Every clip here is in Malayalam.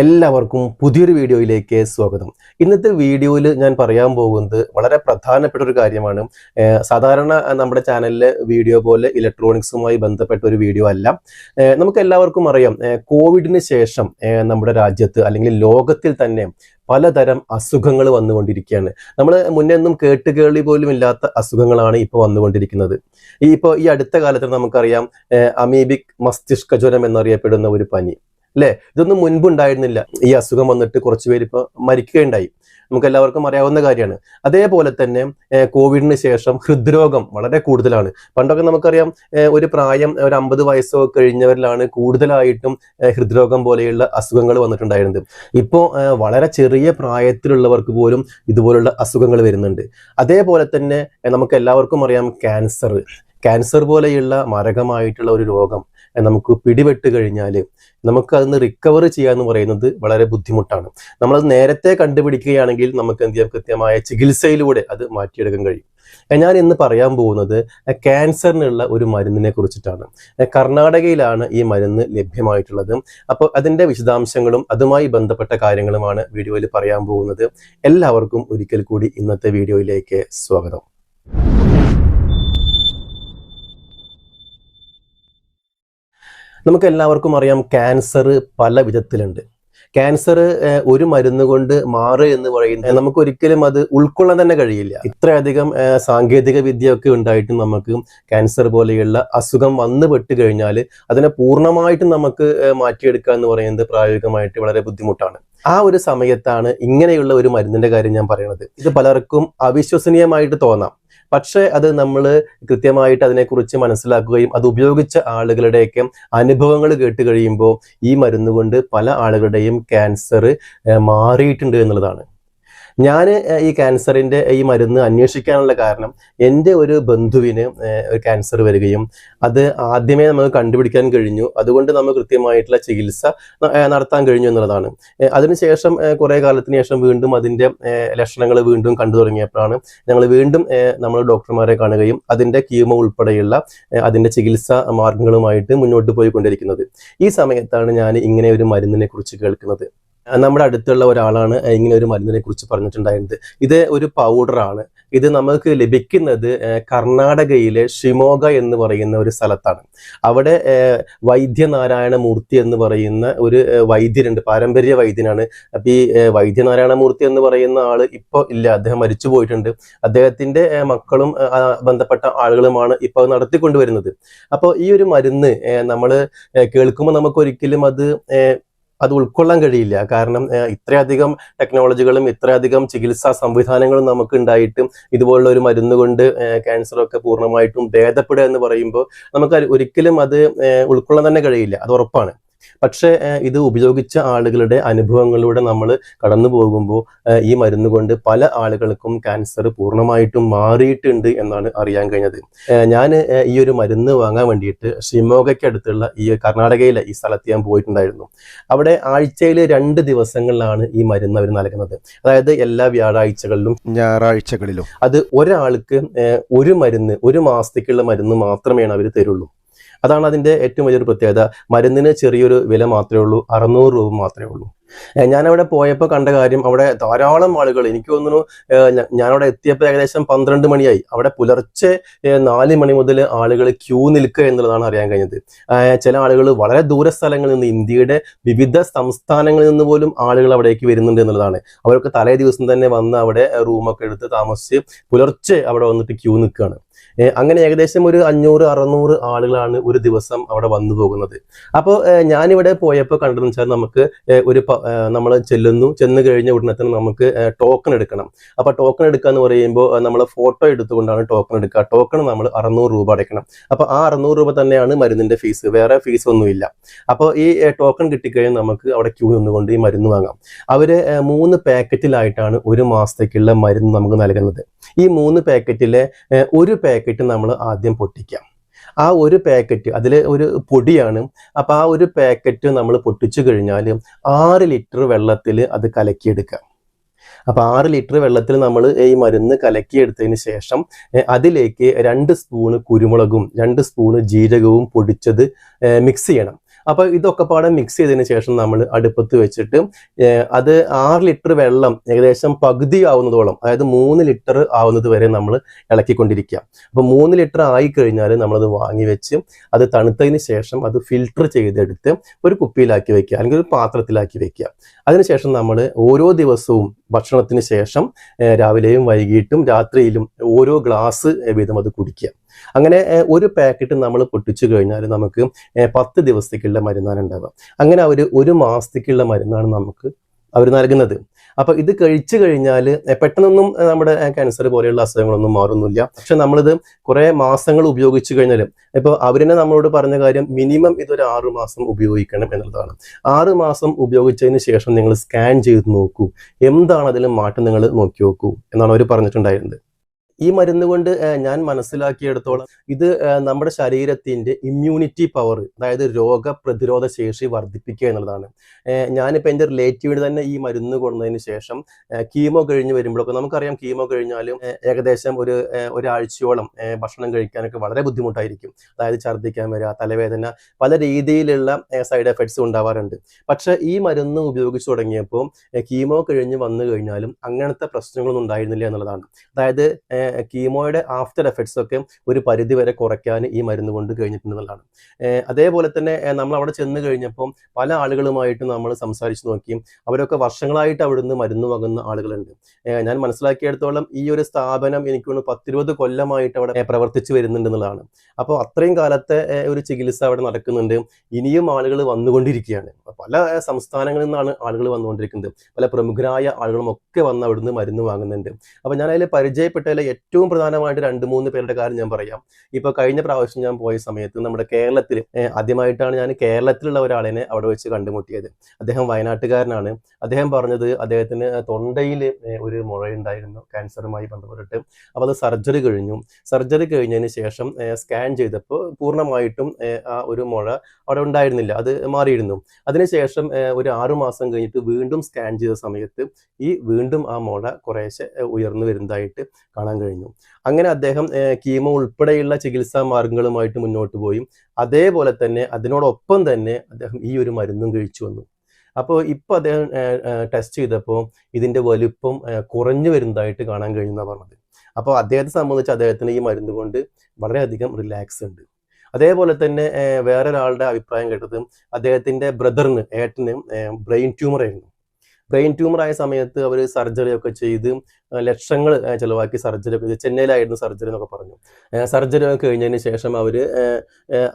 എല്ലാവർക്കും പുതിയൊരു വീഡിയോയിലേക്ക് സ്വാഗതം. ഇന്നത്തെ വീഡിയോയിൽ ഞാൻ പറയാൻ പോകുന്നത് വളരെ പ്രധാനപ്പെട്ട ഒരു കാര്യമാണ്. സാധാരണ നമ്മുടെ ചാനലിലെ വീഡിയോ പോലെ ഇലക്ട്രോണിക്സുമായി ബന്ധപ്പെട്ട ഒരു വീഡിയോ അല്ല. നമുക്ക് എല്ലാവർക്കും അറിയാം കോവിഡിന് ശേഷം നമ്മുടെ രാജ്യത്ത് അല്ലെങ്കിൽ ലോകത്തിൽ തന്നെ പലതരം അസുഖങ്ങൾ വന്നുകൊണ്ടിരിക്കുകയാണ്. നമ്മൾ മുന്നൊന്നും കേട്ടുകേളി പോലും ഇല്ലാത്ത അസുഖങ്ങളാണ് ഇപ്പോൾ വന്നുകൊണ്ടിരിക്കുന്നത്. ഈ ഇപ്പോൾ ഈ അടുത്ത കാലത്ത് നമുക്കറിയാം അമീബിക് മസ്തിഷ്ക ജ്വരം എന്നറിയപ്പെടുന്ന ഒരു പനി. അല്ലേ ഇതൊന്നും മുൻപ് ഉണ്ടായിരുന്നില്ല ഈ അസുഖം വന്നിട്ട് കുറച്ച് പേര് ഇപ്പോൾ മരിക്കുകയുണ്ടായി. നമുക്ക് എല്ലാവർക്കും അറിയാവുന്ന കാര്യമാണ്. അതേപോലെ തന്നെ കോവിഡിന് ശേഷം ഹൃദ്രോഗം വളരെ കൂടുതലാണ്. പണ്ടൊക്കെ നമുക്കറിയാം ഒരു പ്രായം ഒരു അമ്പത് വയസ്സോ കഴിഞ്ഞവരിലാണ് കൂടുതലായിട്ടും ഹൃദ്രോഗം പോലെയുള്ള അസുഖങ്ങൾ വന്നിട്ടുണ്ടായിരുന്നത്. ഇപ്പോൾ വളരെ ചെറിയ പ്രായത്തിലുള്ളവർക്ക് പോലും ഇതുപോലുള്ള അസുഖങ്ങൾ വരുന്നുണ്ട്. അതേപോലെ തന്നെ നമുക്ക് എല്ലാവർക്കും അറിയാം ക്യാൻസർ. ക്യാൻസർ പോലെയുള്ള മാരകമായിട്ടുള്ള ഒരു രോഗം. നമുക്ക് പിടിപെട്ട് കഴിഞ്ഞാൽ നമുക്ക് അതിന് റിക്കവർ ചെയ്യുക എന്ന് പറയുന്നത് വളരെ ബുദ്ധിമുട്ടാണ്. നമ്മളത് നേരത്തെ കണ്ടുപിടിക്കുകയാണെങ്കിൽ നമുക്ക് എന്ത് ചെയ്യാം? കൃത്യമായ ചികിത്സയിലൂടെ അത് മാറ്റിയെടുക്കാൻ കഴിയും. ഞാൻ ഇന്ന് പറയാൻ പോകുന്നത് ക്യാൻസറിനുള്ള ഒരു മരുന്നിനെ കുറിച്ചിട്ടാണ്. കർണാടകയിലാണ് ഈ മരുന്ന് ലഭ്യമായിട്ടുള്ളത്. അപ്പോൾ അതിന്റെ വിശദാംശങ്ങളും അതുമായി ബന്ധപ്പെട്ട കാര്യങ്ങളുമാണ് വീഡിയോയിൽ പറയാൻ പോകുന്നത്. എല്ലാവർക്കും ഒരിക്കൽ കൂടി ഇന്നത്തെ വീഡിയോയിലേക്ക് സ്വാഗതം. നമുക്ക് എല്ലാവർക്കും അറിയാം ക്യാൻസർ പല വിധത്തിലുണ്ട്. ക്യാൻസർ ഒരു മരുന്ന് കൊണ്ട് മാറുക എന്ന് പറയുന്നത് നമുക്ക് ഒരിക്കലും അത് ഉൾക്കൊള്ളാൻ തന്നെ കഴിയില്ല. ഇത്രയധികം സാങ്കേതിക വിദ്യയൊക്കെ ഉണ്ടായിട്ടും നമുക്ക് ക്യാൻസർ പോലെയുള്ള അസുഖം വന്നു പെട്ട് കഴിഞ്ഞാൽ അതിനെ പൂർണമായിട്ടും നമുക്ക് മാറ്റിയെടുക്കുക എന്ന് പറയുന്നത് പ്രായോഗികമായിട്ട് വളരെ ബുദ്ധിമുട്ടാണ്. ആ ഒരു സമയത്താണ് ഇങ്ങനെയുള്ള ഒരു മരുന്നിന്റെ കാര്യം ഞാൻ പറയുന്നത് ഇത് പലർക്കും അവിശ്വസനീയമായിട്ട് തോന്നാം. പക്ഷേ അത് നമ്മൾ കൃത്യമായിട്ട് അതിനെക്കുറിച്ച് മനസ്സിലാക്കുകയും അത് ഉപയോഗിച്ച ആളുകളുടെയൊക്കെ അനുഭവങ്ങൾ കേട്ട് കഴിയുമ്പോൾ ഈ മരുന്നുകൊണ്ട് പല ആളുകളുടെയും ക്യാൻസർ മാറിയിട്ടുണ്ട് എന്നുള്ളതാണ്. ഞാൻ ഈ ക്യാൻസറിന്റെ ഈ മരുന്ന് അന്വേഷിക്കാനുള്ള കാരണം എന്റെ ഒരു ബന്ധുവിന് ഒരു ക്യാൻസർ വരികയും അത് ആദ്യമേ നമുക്ക് കണ്ടുപിടിക്കാൻ കഴിഞ്ഞു. അതുകൊണ്ട് നമുക്ക് കൃത്യമായിട്ടുള്ള ചികിത്സ നടത്താൻ കഴിഞ്ഞു എന്നുള്ളതാണ്. അതിനുശേഷം കുറേ കാലത്തിന് ശേഷം വീണ്ടും അതിന്റെ ലക്ഷണങ്ങൾ വീണ്ടും കണ്ടു തുടങ്ങിയപ്പോഴാണ് ഞങ്ങൾ വീണ്ടും നമ്മൾ ഡോക്ടർമാരെ കാണുകയും അതിന്റെ കീമോ ഉൾപ്പെടെയുള്ള അതിന്റെ ചികിത്സാ മാർഗങ്ങളുമായിട്ട് മുന്നോട്ട് പോയിക്കൊണ്ടിരിക്കുന്നത്. ഈ സമയത്താണ് ഞാൻ ഇങ്ങനെ ഒരു മരുന്നിനെ കുറിച്ച് കേൾക്കുന്നത്. നമ്മുടെ അടുത്തുള്ള ഒരാളാണ് ഇങ്ങനെ ഒരു മരുന്നിനെ കുറിച്ച് പറഞ്ഞിട്ടുണ്ടായിരുന്നത്. ഇത് ഒരു പൗഡറാണ് ഇത് നമുക്ക് ലഭിക്കുന്നത് കർണാടകയിലെ ഷിമോഗ എന്ന് പറയുന്ന ഒരു സ്ഥലത്താണ്. അവിടെ വൈദ്യനാരായണ മൂർത്തി എന്ന് പറയുന്ന ഒരു വൈദ്യരുണ്ട് പാരമ്പര്യ വൈദ്യനാണ്. അപ്പൊ ഈ വൈദ്യനാരായണ മൂർത്തി എന്ന് പറയുന്ന ആൾ ഇപ്പൊ ഇല്ല അദ്ദേഹം മരിച്ചു പോയിട്ടുണ്ട്. അദ്ദേഹത്തിന്റെ മക്കളും ബന്ധപ്പെട്ട ആളുകളുമാണ് ഇപ്പൊ അത് നടത്തിക്കൊണ്ടുവരുന്നത്. അപ്പോൾ ഈ ഒരു മരുന്ന് നമ്മൾ കേൾക്കുമ്പോൾ നമുക്ക് ഒരിക്കലും അത് അത് ഉൾക്കൊള്ളാൻ കഴിയില്ല. കാരണം ഇത്രയധികം ടെക്നോളജികളും ഇത്രയധികം ചികിത്സാ സംവിധാനങ്ങളും നമുക്ക് ഉണ്ടായിട്ടും ഇതുപോലുള്ള ഒരു മരുന്ന് കൊണ്ട് ക്യാൻസറൊക്കെ പൂർണമായിട്ടും ഭേദപ്പെടുക എന്ന് പറയുമ്പോൾ നമുക്ക് ഒരിക്കലും അത് ഉൾക്കൊള്ളാൻ തന്നെ കഴിയില്ല. അത് ഉറപ്പാണ്. പക്ഷേ ഇത് ഉപയോഗിച്ച ആളുകളുടെ അനുഭവങ്ങളിലൂടെ നമ്മൾ കടന്നു പോകുമ്പോൾ ഈ മരുന്ന് കൊണ്ട് പല ആളുകൾക്കും ക്യാൻസർ പൂർണമായിട്ടും മാറിയിട്ടുണ്ട് എന്നാണ് അറിയാൻ കഴിഞ്ഞത്. ഞാൻ ഈ ഒരു മരുന്ന് വാങ്ങാൻ വേണ്ടിയിട്ട് ഷിമോഗയ്ക്ക് അടുത്തുള്ള ഈ കർണാടകയിലെ ഈ സ്ഥലത്ത് ഞാൻ പോയിട്ടുണ്ടായിരുന്നു. അവിടെ ആഴ്ചയിൽ രണ്ട് ദിവസങ്ങളിലാണ് ഈ മരുന്ന് അവർ നൽകുന്നത്. അതായത് എല്ലാ വ്യാഴാഴ്ചകളിലും. ഞായറാഴ്ചകളിലും. അത് ഒരാൾക്ക് ഒരു മരുന്ന് ഒരു മാസത്തേക്കുള്ള മരുന്ന് മാത്രമേ അവർ തരുള്ളൂ. അതാണ് അതിന്റെ ഏറ്റവും വലിയൊരു പ്രത്യേകത. മരുന്നിന് ചെറിയൊരു വില മാത്രമേ ഉള്ളൂ അറുന്നൂറ് രൂപ മാത്രമേ ഉള്ളൂ. ഞാനവിടെ പോയപ്പോൾ കണ്ട കാര്യം അവിടെ ധാരാളം ആളുകൾ എനിക്ക് തോന്നുന്നു ഞാനവിടെ എത്തിയപ്പോൾ ഏകദേശം പന്ത്രണ്ട് മണിയായി. അവിടെ പുലർച്ചെ നാല് മണി മുതൽ ആളുകൾ ക്യൂ നിൽക്കുക എന്നുള്ളതാണ് അറിയാൻ കഴിഞ്ഞത്. ചില ആളുകൾ വളരെ ദൂര സ്ഥലങ്ങളിൽ നിന്ന് ഇന്ത്യയുടെ വിവിധ സംസ്ഥാനങ്ങളിൽ നിന്ന് പോലും ആളുകൾ അവിടേക്ക് വരുന്നുണ്ട് എന്നുള്ളതാണ്. അവരൊക്കെ തലേ ദിവസം തന്നെ വന്ന് അവിടെ റൂമൊക്കെ എടുത്ത് താമസിച്ച് പുലർച്ചെ അവിടെ വന്നിട്ട് ക്യൂ നിൽക്കുകയാണ്. അങ്ങനെ ഏകദേശം ഒരു അഞ്ഞൂറ് അറുന്നൂറ് ആളുകളാണ് ഒരു ദിവസം അവിടെ വന്നു പോകുന്നത്. അപ്പോൾ ഞാനിവിടെ പോയപ്പോൾ കണ്ടതെന്ന് വെച്ചാൽ നമുക്ക് ഒരു നമ്മൾ ചെല്ലുന്നു ചെന്ന് കഴിഞ്ഞ ഉടനെ തന്നെ നമുക്ക് ടോക്കൺ എടുക്കണം. അപ്പോൾ ടോക്കൺ എടുക്കുക എന്ന് പറയുമ്പോൾ നമ്മൾ ഫോട്ടോ എടുത്തുകൊണ്ടാണ് ടോക്കൺ എടുക്കുക. ടോക്കൺ നമ്മൾ അറുന്നൂറ് രൂപ അടയ്ക്കണം. അപ്പോൾ ആ അറുന്നൂറ് രൂപ തന്നെയാണ് മരുന്നിന്റെ ഫീസ് വേറെ ഫീസ് ഒന്നുമില്ല. അപ്പോൾ ഈ ടോക്കൺ കിട്ടിക്കഴിഞ്ഞാൽ നമുക്ക് അവിടെ ക്യൂ നിന്നുകൊണ്ട് ഈ മരുന്ന് വാങ്ങാം. അവർ മൂന്ന് പാക്കറ്റിലായിട്ടാണ് ഒരു മാസത്തേക്കുള്ള മരുന്ന് നമുക്ക് നൽകുന്നത്. ഈ മൂന്ന് പാക്കറ്റിലെ ഒരു പാക്കറ്റ് നമ്മൾ ആദ്യം പൊട്ടിക്കാം. ആ ഒരു പാക്കറ്റ് അതിൽ ഒരു പൊടിയാണ്. അപ്പം ആ ഒരു പാക്കറ്റ് നമ്മൾ പൊട്ടിച്ചു കഴിഞ്ഞാൽ ആറ് ലിറ്റർ വെള്ളത്തിൽ അത് കലക്കിയെടുക്കാം. അപ്പം ആറ് ലിറ്റർ വെള്ളത്തിൽ നമ്മൾ ഈ മരുന്ന് കലക്കിയെടുത്തതിന് ശേഷം അതിലേക്ക് രണ്ട് സ്പൂണ് കുരുമുളകും രണ്ട് സ്പൂണ് ജീരകവും പൊടിച്ചത് മിക്സ് ചെയ്യണം. അപ്പോൾ ഇതൊക്കെ പാടെ മിക്സ് ചെയ്തതിന് ശേഷം നമ്മൾ അടുപ്പത്ത് വെച്ചിട്ട് അത് ആറ് ലിറ്റർ വെള്ളം ഏകദേശം പകുതി ആവുന്നതോളം അതായത് മൂന്ന് ലിറ്റർ ആവുന്നത് വരെ നമ്മൾ ഇളക്കിക്കൊണ്ടിരിക്കുക. അപ്പോൾ മൂന്ന് ലിറ്റർ ആയി കഴിഞ്ഞാൽ നമ്മളത് വാങ്ങി വെച്ച് അത് തണുത്തതിന് ശേഷം അത് ഫിൽട്ടർ ചെയ്തെടുത്ത് ഒരു കുപ്പിയിലാക്കി വെക്കുക അല്ലെങ്കിൽ ഒരു പാത്രത്തിലാക്കി വെക്കുക. അതിനുശേഷം നമ്മൾ ഓരോ ദിവസവും ഭക്ഷണത്തിന് ശേഷം രാവിലെയും വൈകിട്ടും രാത്രിയിലും ഓരോ ഗ്ലാസ് വീതം അത് കുടിക്കുക. അങ്ങനെ ഒരു പാക്കറ്റ് നമ്മൾ പൊട്ടിച്ചു കഴിഞ്ഞാൽ നമുക്ക് പത്ത് ദിവസത്തേക്കുള്ള മരുന്നാണ് ഉണ്ടാവുക. അങ്ങനെ അവർ ഒരു മാസത്തേക്കുള്ള മരുന്നാണ് നമുക്ക് അവർ നൽകുന്നത്. അപ്പൊ ഇത് കഴിച്ചു കഴിഞ്ഞാൽ പെട്ടെന്നൊന്നും നമ്മുടെ ക്യാൻസർ പോലെയുള്ള അസുഖങ്ങളൊന്നും മാറുന്നില്ല. പക്ഷെ നമ്മളിത് കുറെ മാസങ്ങൾ ഉപയോഗിച്ചു കഴിഞ്ഞാൽ ഇപ്പൊ അവരെന്നെ നമ്മളോട് പറഞ്ഞ കാര്യം മിനിമം ഇതൊരു ആറു മാസം ഉപയോഗിക്കണം എന്നുള്ളതാണ്. ആറു മാസം ഉപയോഗിച്ചതിന് ശേഷം നിങ്ങൾ സ്കാൻ ചെയ്ത് നോക്കൂ. എന്താണ് അതിൽ മാറ്റം നിങ്ങൾ നോക്കി നോക്കൂ എന്നാണ് അവർ പറഞ്ഞിട്ടുണ്ടായിരുന്നത്. ഈ മരുന്ന് കൊണ്ട് ഞാൻ മനസ്സിലാക്കിയെടുത്തോളം ഇത് നമ്മുടെ ശരീരത്തിന്റെ ഇമ്മ്യൂണിറ്റി പവർ അതായത് രോഗപ്രതിരോധ ശേഷി വർദ്ധിപ്പിക്കുക എന്നുള്ളതാണ്. ഞാനിപ്പോൾ എന്റെ റിലേറ്റീവിന് തന്നെ ഈ മരുന്ന് കൊണ്ടതിന് ശേഷം കീമോ കഴിഞ്ഞ് വരുമ്പോഴൊക്കെ നമുക്കറിയാം കീമോ കഴിഞ്ഞാലും ഏകദേശം ഒരു ഒരാഴ്ചയോളം ഭക്ഷണം കഴിക്കാനൊക്കെ വളരെ ബുദ്ധിമുട്ടായിരിക്കും. അതായത് ഛർദ്ദിക്കാൻ വരിക തലവേദന പല രീതിയിലുള്ള സൈഡ് എഫക്ട്സ് ഉണ്ടാവാറുണ്ട്. പക്ഷെ ഈ മരുന്ന് ഉപയോഗിച്ചു തുടങ്ങിയപ്പോൾ കീമോ കഴിഞ്ഞ് വന്നു കഴിഞ്ഞാലും അങ്ങനത്തെ പ്രശ്നങ്ങളൊന്നും ഉണ്ടായിരുന്നില്ല എന്നുള്ളതാണ്. അതായത് കീമോയുടെ ആഫ്റ്റർ എഫക്ട്സ് ഒക്കെ ഒരു പരിധി വരെ കുറയ്ക്കാൻ ഈ മരുന്ന് കൊണ്ട് കഴിഞ്ഞിട്ടുണ്ടെന്നുള്ളതാണ് അതേപോലെ തന്നെ നമ്മൾ അവിടെ ചെന്ന് കഴിഞ്ഞപ്പോൾ പല ആളുകളുമായിട്ട് നമ്മൾ സംസാരിച്ച് നോക്കിയും അവരൊക്കെ വർഷങ്ങളായിട്ട് അവിടുന്ന് മരുന്ന് വാങ്ങുന്ന ആളുകളുണ്ട്. ഞാൻ മനസ്സിലാക്കിയെടുത്തോളം ഈ ഒരു സ്ഥാപനം എനിക്ക് പത്തിരുപത് കൊല്ലമായിട്ട് അവിടെ പ്രവർത്തിച്ചു വരുന്നുണ്ടെന്നുള്ളതാണ് അപ്പോൾ അത്രയും കാലത്തെ ഒരു ചികിത്സ അവിടെ നടക്കുന്നുണ്ട്. ഇനിയും ആളുകൾ വന്നുകൊണ്ടിരിക്കുകയാണ്. പല സംസ്ഥാനങ്ങളിൽ നിന്നാണ് ആളുകൾ വന്നുകൊണ്ടിരിക്കുന്നത്. പല പ്രമുഖരായ ആളുകളും ഒക്കെ വന്ന് അവിടുന്ന് മരുന്ന് വാങ്ങുന്നുണ്ട്. അപ്പോൾ ഞാൻ അതിൽ പരിചയപ്പെട്ടതിൽ ഏറ്റവും പ്രധാനമായിട്ട് രണ്ട് മൂന്ന് പേരുടെ കാര്യം ഞാൻ പറയാം. ഇപ്പോൾ കഴിഞ്ഞ പ്രാവശ്യം ഞാൻ പോയ സമയത്ത് നമ്മുടെ കേരളത്തിൽ ആദ്യമായിട്ടാണ് ഞാൻ കേരളത്തിലുള്ള ഒരാളിനെ അവിടെ വെച്ച് കണ്ടുമുട്ടിയത്. അദ്ദേഹം വയനാട്ടുകാരനാണ്. അദ്ദേഹം പറഞ്ഞത് അദ്ദേഹത്തിന് തൊണ്ടയിൽ ഒരു മുഴയുണ്ടായിരുന്നു ക്യാൻസറുമായി ബന്ധപ്പെട്ടിട്ട്. അപ്പോൾ അത് സർജറി കഴിഞ്ഞു. സർജറി കഴിഞ്ഞതിന് ശേഷം സ്കാൻ ചെയ്തപ്പോൾ പൂർണമായിട്ടും ആ ഒരു മുഴ അവിടെ ഉണ്ടായിരുന്നില്ല. അത് മാറിയിരുന്നു. അതിനുശേഷം ഒരു ആറു മാസം കഴിഞ്ഞിട്ട് വീണ്ടും സ്കാൻ ചെയ്ത സമയത്ത് ഈ വീണ്ടും ആ മുഴ കുറേശ്ശെ ഉയർന്നു വരുന്നതായിട്ട് കാണാൻ കഴിഞ്ഞു. അങ്ങനെ അദ്ദേഹം കീമോ ഉൾപ്പെടെയുള്ള ചികിത്സാ മാർഗങ്ങളുമായിട്ട് മുന്നോട്ട് പോയി. അതേപോലെ തന്നെ അതിനോടൊപ്പം തന്നെ അദ്ദേഹം ഈ ഒരു മരുന്നും കഴിച്ചു വന്നു. അപ്പോൾ ഇപ്പോൾ അദ്ദേഹം ടെസ്റ്റ് ചെയ്തപ്പോൾ ഇതിന്റെ വലുപ്പം കുറഞ്ഞു വരുന്നതായിട്ട് കാണാൻ കഴിയുന്ന പറഞ്ഞത്. അപ്പോൾ അദ്ദേഹത്തെ സംബന്ധിച്ച് അദ്ദേഹത്തിന് ഈ മരുന്ന് കൊണ്ട് വളരെയധികം റിലാക്സ് ഉണ്ട്. അതേപോലെ തന്നെ വേറൊരാളുടെ അഭിപ്രായം കേട്ടത് അദ്ദേഹത്തിന്റെ ബ്രദറിന് ഏട്ടന് ബ്രെയിൻ ട്യൂമർ ആയിരുന്നു ബ്രെയിൻ ട്യൂമർ ആയ സമയത്ത് അവർ സർജറി ഒക്കെ ചെയ്ത് ലക്ഷങ്ങൾ ചിലവാക്കി സർജറി ഇത് ചെന്നൈയിലായിരുന്നു സർജറി എന്നൊക്കെ പറഞ്ഞു. സർജറി കഴിഞ്ഞതിന് ശേഷം അവർ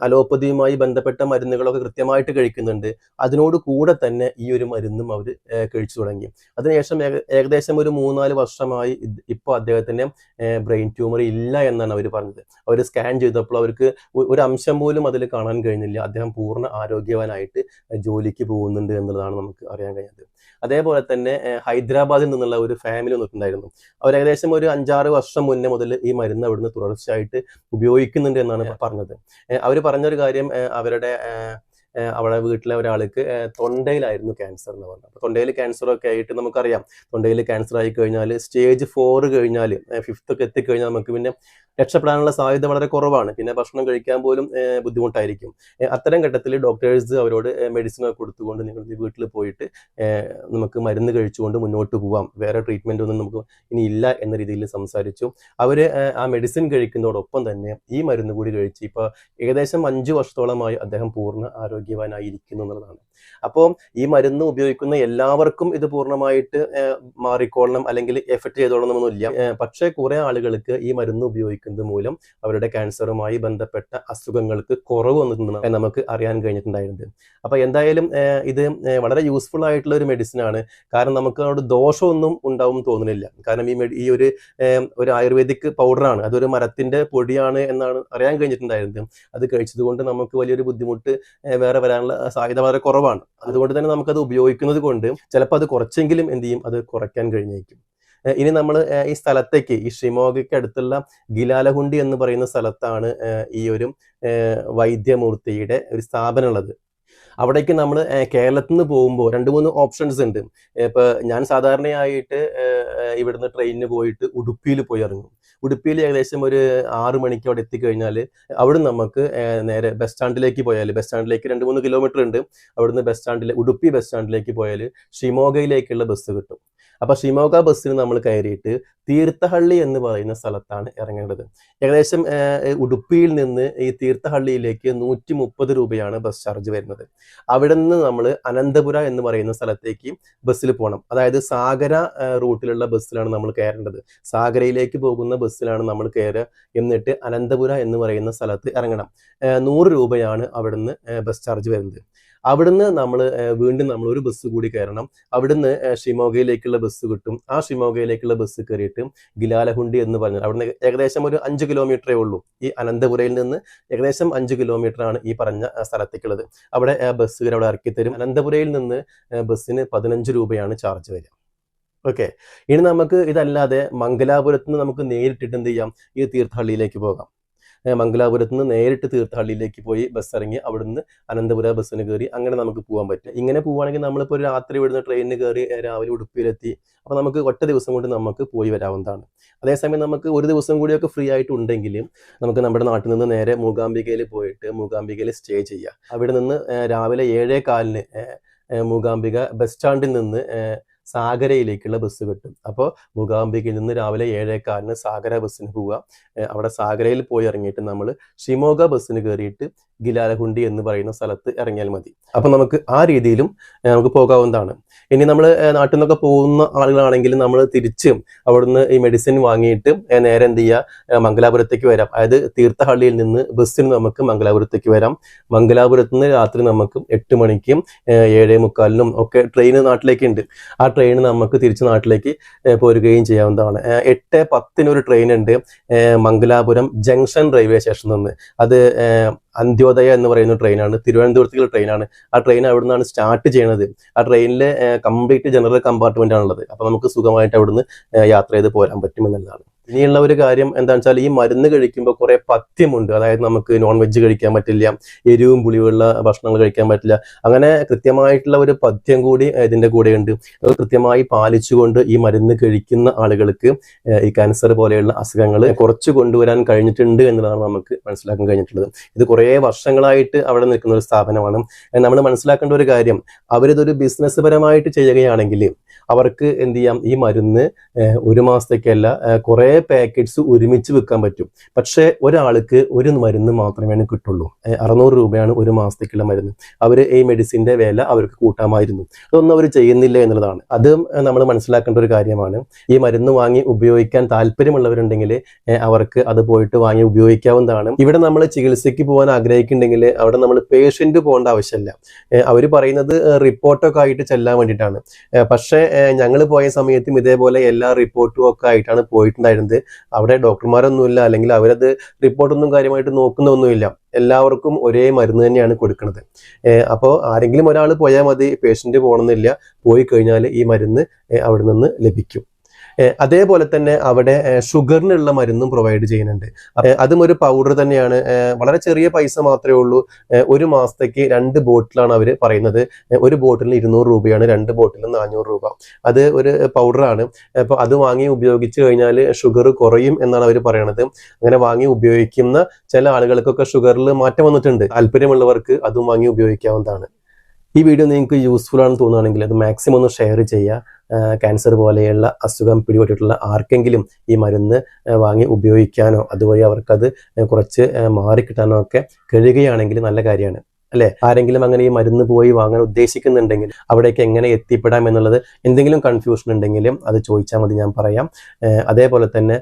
അലോപ്പതിയുമായി ബന്ധപ്പെട്ട മരുന്നുകളൊക്കെ കൃത്യമായിട്ട് കഴിക്കുന്നുണ്ട്. അതിനോട് കൂടെ തന്നെ ഈ ഒരു മരുന്നും അവർ കഴിച്ചു തുടങ്ങി. അതിനുശേഷം ഏക- ഏകദേശം ഒരു മൂന്നാൽ വർഷമായി ഇപ്പോൾ അദ്ദേഹത്തിന് ബ്രെയിൻ ട്യൂമർ ഇല്ല എന്നാണ് അവർ പറഞ്ഞത്. അവർ സ്കാൻ ചെയ്തപ്പോൾ അവർക്ക് ഒരു അംശം പോലും അതിൽ കാണാൻ കഴിഞ്ഞില്ല. അദ്ദേഹം പൂർണ ആരോഗ്യവാനായിട്ട് ജോലിക്ക് പോകുന്നുണ്ട് എന്നുള്ളതാണ് നമുക്ക് അറിയാൻ കഴിഞ്ഞത്. അതേപോലെ തന്നെ ഹൈദരാബാദിൽ നിന്നുള്ള ഒരു ഫാമിലി വന്നിട്ടുണ്ടായിരുന്നു അവർ ഏകദേശം ഒരു അഞ്ചാറ് വർഷം മുന്നേ മുതൽ ഈ മരുന്ന് അവിടുന്ന് തുടർച്ചയായിട്ട് ഉപയോഗിക്കുന്നുണ്ട് എന്നാണ് പറഞ്ഞത്. അവർ പറഞ്ഞൊരു കാര്യം അവരുടെ അവിടെ വീട്ടിലെ ഒരാൾക്ക് തൊണ്ടയിലായിരുന്നു ക്യാൻസർ എന്ന് പറഞ്ഞത്. അപ്പോൾ തൊണ്ടയിൽ ക്യാൻസർ ഒക്കെ ആയിട്ട് നമുക്കറിയാം. തൊണ്ടയിൽ ക്യാൻസർ ആയി കഴിഞ്ഞാൽ സ്റ്റേജ് ഫോർ കഴിഞ്ഞാൽ ഫിഫ്ത്ത് ഒക്കെ എത്തിക്കഴിഞ്ഞാൽ നമുക്ക് പിന്നെ രക്ഷപ്പെടാനുള്ള സാധ്യത വളരെ കുറവാണ്. പിന്നെ ഭക്ഷണം കഴിക്കാൻ പോലും ബുദ്ധിമുട്ടായിരിക്കും. അത്തരം ഘട്ടത്തിൽ ഡോക്ടേഴ്സ് അവരോട് മെഡിസിൻ ഒക്കെ കൊടുത്തുകൊണ്ട് നിങ്ങൾ വീട്ടിൽ പോയിട്ട് നമുക്ക് മരുന്ന് കഴിച്ചുകൊണ്ട് മുന്നോട്ട് പോവാം. വേറെ ട്രീറ്റ്മെന്റ് ഒന്നും നമുക്ക് ഇനി ഇല്ല എന്ന രീതിയിൽ സംസാരിച്ചു. അവർ ആ മെഡിസിൻ കഴിക്കുന്നതോടൊപ്പം തന്നെ ഈ മരുന്ന് കൂടി കഴിച്ച് ഇപ്പോൾ ഏകദേശം അഞ്ചു വർഷത്തോളമായി അദ്ദേഹം പൂർണ ആരോഗ്യവാനായിരിക്കുന്നു എന്നുള്ളതാണ്. അപ്പോൾ ഈ മരുന്ന് ഉപയോഗിക്കുന്ന എല്ലാവർക്കും ഇത് പൂർണമായിട്ട് മാറിക്കോളണം അല്ലെങ്കിൽ എഫക്ട് ചെയ്തോളണമെന്നില്ല. ഏഹ്, പക്ഷേ കുറെ ആളുകൾക്ക് ഈ മരുന്ന് ഉപയോഗിക്കുന്നത് മൂലം അവരുടെ ക്യാൻസറുമായി ബന്ധപ്പെട്ട അസുഖങ്ങൾക്ക് കുറവ് വന്നിട്ടുണ്ടെന്ന് നമുക്ക് അറിയാൻ കഴിഞ്ഞിട്ടുണ്ടായിരുന്നത് അപ്പൊ എന്തായാലും ഇത് വളരെ യൂസ്ഫുൾ ആയിട്ടുള്ള ഒരു മെഡിസിൻ ആണ്. കാരണം നമുക്ക് അവിടെ ദോഷമൊന്നും ഉണ്ടാവും തോന്നുന്നില്ല. കാരണം ഈ ഈ ഒരു ഒരു ആയുർവേദിക് പൗഡറാണ് അതൊരു മരത്തിന്റെ പൊടിയാണ് എന്നാണ് അറിയാൻ കഴിഞ്ഞിട്ടുണ്ടായിരുന്നത്. അത് കഴിച്ചത് കൊണ്ട് നമുക്ക് വലിയൊരു ബുദ്ധിമുട്ട് ഏഹ്, വേറെ വരാനുള്ള സാധ്യത വളരെ കുറവാണ്. അതുകൊണ്ട് തന്നെ നമുക്കത് ഉപയോഗിക്കുന്നത് കൊണ്ട് ചിലപ്പോൾ അത് കുറച്ചെങ്കിലും എന്ത് ചെയ്യും? അത് കുറയ്ക്കാൻ കഴിഞ്ഞേക്കും. ഇനി നമ്മൾ ഈ സ്ഥലത്തേക്ക് ഈ ഷിമോഗയ്ക്ക് അടുത്തുള്ള ഗിലാലഹുണ്ടി എന്ന് പറയുന്ന സ്ഥലത്താണ് ഈ ഒരു വൈദ്യമൂർത്തിയുടെ ഒരു സ്ഥാപനം ഉള്ളത് അവിടേക്ക് നമ്മൾ കേരളത്തിൽ നിന്ന് പോകുമ്പോൾ രണ്ട് മൂന്ന് ഓപ്ഷൻസ് ഉണ്ട്. ഇപ്പോൾ ഞാൻ സാധാരണയായിട്ട് ഇവിടുന്ന് ട്രെയിനിന് പോയിട്ട് ഉടുപ്പിയിൽ പോയി ഇറങ്ങും. ഉടുപ്പിയിൽ ഏകദേശം ഒരു ആറ് മണിക്ക് അവിടെ എത്തിക്കഴിഞ്ഞാൽ അവിടെ നമുക്ക് നേരെ ബസ് സ്റ്റാൻഡിലേക്ക് പോയാൽ ബസ് സ്റ്റാൻഡിലേക്ക് രണ്ട് മൂന്ന് കിലോമീറ്റർ ഉണ്ട്. അവിടുന്ന് ബസ് സ്റ്റാൻഡിൽ ഉടുപ്പി ബസ് സ്റ്റാൻഡിലേക്ക് പോയാൽ ഷിമോഗയിലേക്കുള്ള ബസ് കിട്ടും. അപ്പോൾ ഷിമോഗ ബസ്സിൽ നമ്മൾ കയറിയിട്ട് തീർത്ഥഹള്ളി എന്ന് പറയുന്ന സ്ഥലത്താണ് ഇറങ്ങേണ്ടത്. ഏകദേശം ഉടുപ്പിയിൽ നിന്ന് ഈ തീർത്ഥഹള്ളിയിലേക്ക് നൂറ്റി മുപ്പത് രൂപയാണ് ബസ് ചാർജ് വരുന്നത്. അവിടെ നിന്ന് നമ്മൾ അനന്തപുര എന്ന് പറയുന്ന സ്ഥലത്തേക്ക് ബസ്സിൽ പോകണം അതായത് സാഗര റൂട്ടിലുള്ള ബസ്സിലാണ് നമ്മൾ കയറേണ്ടത്. സാഗരയിലേക്ക് പോകുന്ന ബസ്സിലാണ് നമ്മൾ കയറുക എന്നിട്ട് അനന്തപുര എന്ന് പറയുന്ന സ്ഥലത്ത് ഇറങ്ങണം. നൂറ് രൂപയാണ് അവിടുന്ന് ബസ് ചാർജ് വരുന്നത്. അവിടുന്ന് നമ്മൾ വീണ്ടും നമ്മൾ ഒരു ബസ് കൂടി കയറണം. അവിടുന്ന് ഷിമോഗയിലേക്കുള്ള ബസ് കിട്ടും. ആ ഷിമോഗയിലേക്കുള്ള ബസ് കയറിയിട്ട് ഗിലാലഹുണ്ടി എന്ന് പറഞ്ഞാൽ അവിടുന്ന് ഏകദേശം ഒരു അഞ്ച് കിലോമീറ്ററേ ഉള്ളൂ. ഈ അനന്തപുരയിൽ നിന്ന് ഏകദേശം അഞ്ച് കിലോമീറ്റർ ആണ് ഈ പറഞ്ഞ സ്ഥലത്തേക്കുള്ളത്. അവിടെ ബസ്സുകാർ അവിടെ ഇറക്കി തരും. അനന്തപുരയിൽ നിന്ന് ബസ്സിന് പതിനഞ്ച് രൂപയാണ് ചാർജ് വരിക. ഓക്കെ ഇനി നമുക്ക് ഇതല്ലാതെ മംഗലാപുരത്ത് നിന്ന് നമുക്ക് നേരിട്ടിട്ട് എന്ത് ചെയ്യാം? ഈ തീർത്ഥഹള്ളിയിലേക്ക് പോകാം. മംഗലാപുരത്ത് നിന്ന് നേരിട്ട് തീർത്ഥഹള്ളിയിലേക്ക് പോയി ബസ് ഇറങ്ങി അവിടുന്ന് അനന്തപുര ബസ്സിന് കയറി അങ്ങനെ നമുക്ക് പോകാൻ പറ്റും. ഇങ്ങനെ പോവുകയാണെങ്കിൽ നമ്മളിപ്പോൾ ഒരു രാത്രി ഇവിടുന്ന് ട്രെയിനിന് കയറി രാവിലെ ഉടുപ്പിയിലെത്തി. അപ്പോൾ നമുക്ക് ഒറ്റ ദിവസം കൊണ്ട് നമുക്ക് പോയി വരാവുന്നതാണ്. അതേസമയം നമുക്ക് ഒരു ദിവസം കൂടിയൊക്കെ ഫ്രീ ആയിട്ട് ഉണ്ടെങ്കിലും നമുക്ക് നമ്മുടെ നാട്ടിൽ നിന്ന് നേരെ മൂകാംബികയിൽ പോയിട്ട് മൂകാംബികയിൽ സ്റ്റേ ചെയ്യുക അവിടെ നിന്ന് രാവിലെ ഏഴേ കാലിന് മൂകാംബിക ബസ് സ്റ്റാൻഡിൽ നിന്ന് സാഗരയിലേക്കുള്ള ബസ് കിട്ടും. അപ്പോൾ മൂകാംബികയിൽ നിന്ന് രാവിലെ ഏഴേക്കാലിന് കാലിന് സാഗര ബസ്സിന് പോവുക അവിടെ സാഗരയിൽ പോയി ഇറങ്ങിയിട്ട് നമ്മൾ ഷിമോഗ ബസ്സിന് കയറിയിട്ട് ഗിലാലഹുണ്ടി എന്ന് പറയുന്ന സ്ഥലത്ത് ഇറങ്ങിയാൽ മതി. അപ്പം നമുക്ക് ആ രീതിയിലും നമുക്ക് പോകാവുന്നതാണ്. ഇനി നമ്മൾ നാട്ടിൽ നിന്നൊക്കെ പോകുന്ന ആളുകളാണെങ്കിൽ നമ്മൾ തിരിച്ച് അവിടുന്ന് ഈ മെഡിസിൻ വാങ്ങിയിട്ട് നേരെ എന്ത് ചെയ്യുക മംഗലാപുരത്തേക്ക് വരാം. അതായത് തീർത്ഥഹള്ളിയിൽ നിന്ന് ബസ്സിന് നമുക്ക് മംഗലാപുരത്തേക്ക് വരാം. മംഗലാപുരത്ത് നിന്ന് രാത്രി നമുക്ക് എട്ട് മണിക്കും ഏഴേ മുക്കാലിനും ഒക്കെ ട്രെയിൻ നാട്ടിലേക്ക് ഉണ്ട് ആ നമുക്ക് തിരിച്ച് നാട്ടിലേക്ക് പോരുകയും ചെയ്യാവുന്നതാണ്. എട്ട് പത്തിനൊരു ട്രെയിൻ ഉണ്ട് മംഗലാപുരം ജംഗ്ഷൻ റെയിൽവേ സ്റ്റേഷനിൽ നിന്ന് അത് അന്ത്യോദയ എന്ന് പറയുന്ന ട്രെയിനാണ് തിരുവനന്തപുരത്തേക്കുള്ള ട്രെയിനാണ് ആ ട്രെയിൻ അവിടെ നിന്നാണ് സ്റ്റാർട്ട് ചെയ്യുന്നത് ആ ട്രെയിനിൽ കംപ്ലീറ്റ് ജനറൽ കമ്പാർട്ട്മെന്റ് ആണുള്ളത്. അപ്പൊ നമുക്ക് സുഖമായിട്ട് അവിടുന്ന് യാത്ര ചെയ്ത് പോരാൻ പറ്റുമെന്നുള്ളതാണ്. ഇനിയുള്ള ഒരു കാര്യം എന്താണെന്ന് വെച്ചാൽ ഈ മരുന്ന് കഴിക്കുമ്പോൾ കുറെ പഥ്യമുണ്ട്. അതായത് നമുക്ക് നോൺ വെജ് കഴിക്കാൻ പറ്റില്ല എരിവും പുളിയുള്ള ഭക്ഷണങ്ങൾ കഴിക്കാൻ പറ്റില്ല. അങ്ങനെ കൃത്യമായിട്ടുള്ള ഒരു പഥ്യം കൂടി ഇതിന്റെ കൂടെ ഉണ്ട് അത് കൃത്യമായി പാലിച്ചുകൊണ്ട് ഈ മരുന്ന് കഴിക്കുന്ന ആളുകൾക്ക് ഈ ക്യാൻസർ പോലെയുള്ള അസുഖങ്ങൾ കുറച്ച് കൊണ്ടുവരാൻ കഴിഞ്ഞിട്ടുണ്ട് എന്നതാണ് നമുക്ക് മനസ്സിലാക്കാൻ കഴിഞ്ഞിട്ടുള്ളത്. ഇത് കുറേ വർഷങ്ങളായിട്ട് അവിടെ നിൽക്കുന്ന ഒരു സ്ഥാപനമാണ്. നമ്മൾ മനസ്സിലാക്കേണ്ട ഒരു കാര്യം അവരിതൊരു ബിസിനസ് പരമായിട്ട് ചെയ്യുകയാണെങ്കിൽ അവർക്ക് എന്ത് ചെയ്യാം? ഈ മരുന്ന് ഒരു മാസത്തേക്കല്ല കുറേ പാക്കറ്റ്സ് ഒരുമിച്ച് വെക്കാൻ പറ്റും. പക്ഷേ ഒരാൾക്ക് ഒരു മരുന്ന് മാത്രമേ കിട്ടുള്ളൂ. അറുന്നൂറ് രൂപയാണ് ഒരു മാസത്തേക്കുള്ള മരുന്ന്. അവർ ഈ മെഡിസിന്റെ വില അവർക്ക് കൂട്ടാമായിരുന്നു. അതൊന്നും അവർ ചെയ്യുന്നില്ല എന്നുള്ളതാണ്. അതും നമ്മൾ മനസ്സിലാക്കേണ്ട ഒരു കാര്യമാണ്. ഈ മരുന്ന് വാങ്ങി ഉപയോഗിക്കാൻ താല്പര്യമുള്ളവരുണ്ടെങ്കിൽ അവർക്ക് അത് പോയിട്ട് വാങ്ങി ഉപയോഗിക്കാവുന്നതാണ്. ഇവിടെ നമ്മൾ ചികിത്സയ്ക്ക് പോകാൻ ആഗ്രഹിക്കുന്നുണ്ടെങ്കിൽ അവിടെ നമ്മൾ പേഷ്യന്റ് പോകേണ്ട ആവശ്യമില്ല. അവർ പറയുന്നത് റിപ്പോർട്ടൊക്കെ ആയിട്ട് ചെല്ലാൻ വേണ്ടിയിട്ടാണ്. പക്ഷേ ഞങ്ങൾ പോയ സമയത്തും ഇതേപോലെ എല്ലാ റിപ്പോർട്ടും ഒക്കെ ആയിട്ടാണ് പോയിട്ടുണ്ടായിരുന്നത്. അവിടെ ഡോക്ടർമാരൊന്നുമില്ല അല്ലെങ്കിൽ അവരത് റിപ്പോർട്ടൊന്നും കാര്യമായിട്ട് നോക്കുന്നൊന്നുമില്ല. എല്ലാവർക്കും ഒരേ മരുന്ന് തന്നെയാണ് കൊടുക്കുന്നത്. അപ്പോൾ ആരെങ്കിലും ഒരാൾ പോയാൽ മതി പേഷ്യന്റ് പോകണമെന്നില്ല. പോയി കഴിഞ്ഞാൽ ഈ മരുന്ന് അവിടെ നിന്ന് ലഭിക്കും. അതേപോലെ തന്നെ അവിടെ ഷുഗറിനുള്ള മരുന്നും പ്രൊവൈഡ് ചെയ്യുന്നുണ്ട്. അതും ഒരു പൗഡർ തന്നെയാണ്. വളരെ ചെറിയ പൈസ മാത്രമേ ഉള്ളൂ. ഒരു മാസത്തേക്ക് രണ്ട് ബോട്ടിലാണ് അവർ പറയുന്നത്. ഒരു ബോട്ടിലിന് ഇരുന്നൂറ് രൂപയാണ് രണ്ട് ബോട്ടിലിന് നാനൂറ് രൂപ. അത് ഒരു പൗഡറാണ്. അപ്പോൾ അത് വാങ്ങി ഉപയോഗിച്ച് കഴിഞ്ഞാൽ ഷുഗർ കുറയും എന്നാണ് അവർ പറയണത്. അങ്ങനെ വാങ്ങി ഉപയോഗിക്കുന്ന ചില ആളുകൾക്കൊക്കെ ഷുഗറിൽ മാറ്റം വന്നിട്ടുണ്ട്. താല്പര്യമുള്ളവർക്ക് അതും വാങ്ങി ഉപയോഗിക്കാവുന്നതാണ്. ഈ വീഡിയോ നിങ്ങൾക്ക് യൂസ്ഫുൾ ആണെന്ന് തോന്നുകയാണെങ്കിൽ അത് മാക്സിമം ഒന്ന് ഷെയർ ചെയ്യുക. ക്യാൻസർ പോലെയുള്ള അസുഖം പിടിപെട്ടിട്ടുള്ള ആർക്കെങ്കിലും ഈ മരുന്ന് വാങ്ങി ഉപയോഗിക്കാനോ അതുവഴി അവർക്കത് കുറച്ച് മാറിക്കിട്ടാനോ ഒക്കെ കഴിയുകയാണെങ്കിൽ നല്ല കാര്യമാണ്. അല്ലെ? ആരെങ്കിലും അങ്ങനെ ഈ മരുന്ന് പോയി വാങ്ങാൻ ഉദ്ദേശിക്കുന്നുണ്ടെങ്കിൽ അവിടേക്ക് എങ്ങനെ എത്തിപ്പെടാം എന്നുള്ളത് എന്തെങ്കിലും കൺഫ്യൂഷൻ ഉണ്ടെങ്കിലും അത് ചോദിച്ചാൽ മതി ഞാൻ പറയാം. അതേപോലെ തന്നെ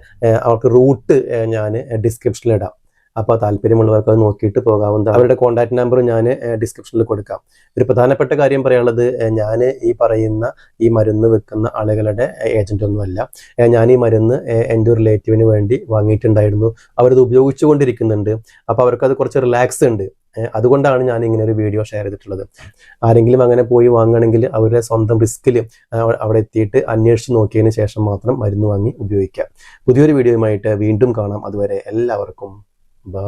അവർക്ക് റൂട്ട് ഞാൻ ഡിസ്ക്രിപ്ഷനിൽ ഇടാം. അപ്പോൾ താല്പര്യമുള്ളവർക്ക് അത് നോക്കിയിട്ട് പോകാവുന്നതാണ്. അവരുടെ കോൺടാക്ട് നമ്പർ ഞാൻ ഡിസ്ക്രിപ്ഷനിൽ കൊടുക്കാം. ഒരു പ്രധാനപ്പെട്ട കാര്യം പറയാനുള്ളത് ഞാൻ ഈ പറയുന്ന ഈ മരുന്ന് വെക്കുന്ന ആളുകളുടെ ഏജന്റ് ഒന്നുമല്ല ഞാൻ ഈ മരുന്ന് എന്റെ റിലേറ്റീവിന് വേണ്ടി വാങ്ങിയിട്ടുണ്ടായിരുന്നു. അവരത് ഉപയോഗിച്ചുകൊണ്ടിരിക്കുന്നുണ്ട് അപ്പോൾ അവർക്കത് കുറച്ച് റിലാക്സ് ഉണ്ട്. അതുകൊണ്ടാണ് ഞാൻ ഇങ്ങനെ ഒരു വീഡിയോ ഷെയർ ചെയ്തിട്ടുള്ളത്. ആരെങ്കിലും അങ്ങനെ പോയി വാങ്ങണമെങ്കിൽ അവരുടെ സ്വന്തം റിസ്കിൽ അവിടെ എത്തിയിട്ട് അന്വേഷിച്ച് നോക്കിയതിന് ശേഷം മാത്രം മരുന്ന് വാങ്ങി ഉപയോഗിക്കാം. പുതിയൊരു വീഡിയോയുമായിട്ട് വീണ്ടും കാണാം. അതുവരെ എല്ലാവർക്കും বা